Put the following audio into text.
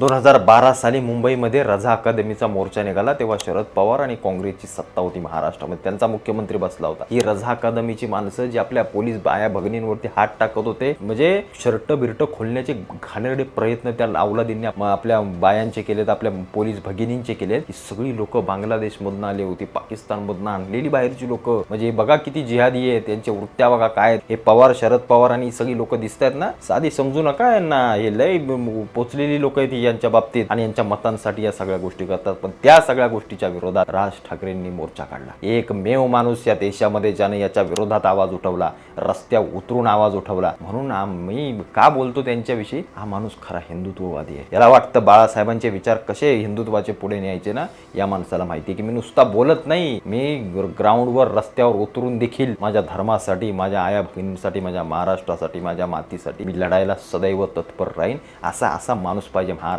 दोन हजार बारा साली मुंबईमध्ये रझा अकादमीचा मोर्चा निघाला तेव्हा शरद पवार आणि काँग्रेसची सत्ता होती महाराष्ट्रामध्ये. त्यांचा मुख्यमंत्री बसला होता. ही रझा अकादमीची माणसं जी आपल्या पोलीस बाया भगिनींवरती हात टाकत होते म्हणजे शर्ट बिर्ट खोलण्याचे घाणेरडे प्रयत्न त्या अवलादींनी आपल्या बायांचे केलेत आपल्या पोलीस भगिनींचे केलेत. ही सगळी लोक बांगलादेशमधून आली होती पाकिस्तानमधून आणलेली बाहेरची लोक. म्हणजे बघा किती जिहादी आहे त्यांच्या वृत्त्या बघा काय आहेत. हे पवार शरद पवार आणि सगळी लोक दिसत आहेत ना? साधी समजू नका यांना. हे लय पोचलेली लोक आहेत यांच्या बाबतीत आणि यांच्या मतांसाठी या सगळ्या गोष्टी करतात. पण त्या सगळ्या गोष्टीच्या विरोधात राज ठाकरेंनी मोर्चा काढला. एकमेव माणूस या देशामध्ये ज्याने याच्या विरोधात आवाज उठवला रस्त्यावर उतरून आवाज उठवला. म्हणून आम्ही का बोलतो त्यांच्याविषयी? हा माणूस खरा हिंदुत्ववादी आहे. याला वाटतं बाळासाहेबांचे विचार कसे हिंदुत्वाचे पुढे न्यायचे ना? या माणसाला माहिती आहे की मी नुसता बोलत नाही. मी ग्राउंडवर रस्त्यावर उतरून देखील माझ्या धर्मासाठी माझ्या आया बहिणींसाठी माझ्या महाराष्ट्रासाठी माझ्या मातीसाठी मी लढायला सदैव तत्पर राहीन. असा असा माणूस पाहिजे. हा